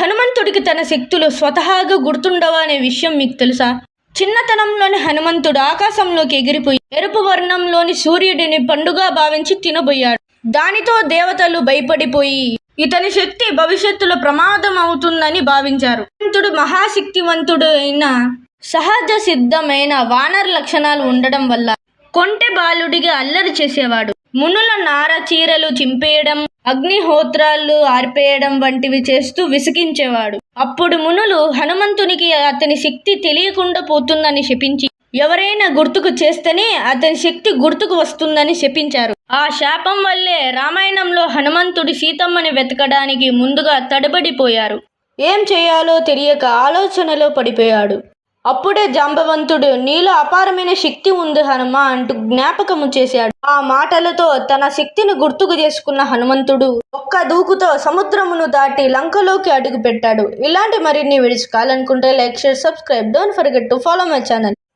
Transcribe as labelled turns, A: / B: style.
A: హనుమంతుడికి తన శక్తులు స్వతహాగా గుర్తుండవా అనే విషయం మీకు తెలుసా? చిన్నతనంలోని హనుమంతుడు ఆకాశంలోకి ఎగిరిపోయి ఎరుపు వర్ణంలోని సూర్యుడిని పండుగ భావించి తినబోయాడు. దానితో దేవతలు భయపడిపోయి ఇతని శక్తి భవిష్యత్తులో ప్రమాదం అవుతుందని భావించారు. హనుమంతుడు మహాశక్తివంతుడు అయిన సహజ సిద్ధమైన వానర్ లక్షణాలు ఉండడం వల్ల కొంటె బాలుడిగా అల్లరి చేసేవాడు. మునుల నార చీరలు చింపేయడం అగ్నిహోత్రాలు ఆర్పేయడం వంటివి చేస్తూ విసిగించేవాడు. అప్పుడు మునులు హనుమంతునికి అతని శక్తి తెలియకుండా పోతుందని శపించి ఎవరైనా గుర్తుకు చేస్తేనే అతని శక్తి గుర్తుకు వస్తుందని శపించారు. ఆ శాపం వల్లే రామాయణంలో హనుమంతుడి సీతమ్మని వెతకడానికి ముందుగా తడబడిపోయారు. ఏం చేయాలో తెలియక ఆలోచనలో పడిపోయాడు. అప్పుడే జాంబవంతుడు నీలో అపారమైన శక్తి ఉంది హనుమ అంటూ జ్ఞాపకము చేశాడు. ఆ మాటలతో తన శక్తిని గుర్తుకు చేసుకున్న హనుమంతుడు ఒక్క దూకుతో సముద్రమును దాటి లంకలోకి అడుగు పెట్టాడు ఇలాంటి మరిన్ని వీడియోస్ కావాలనుకుంటే like share subscribe. Don't forget to follow my channel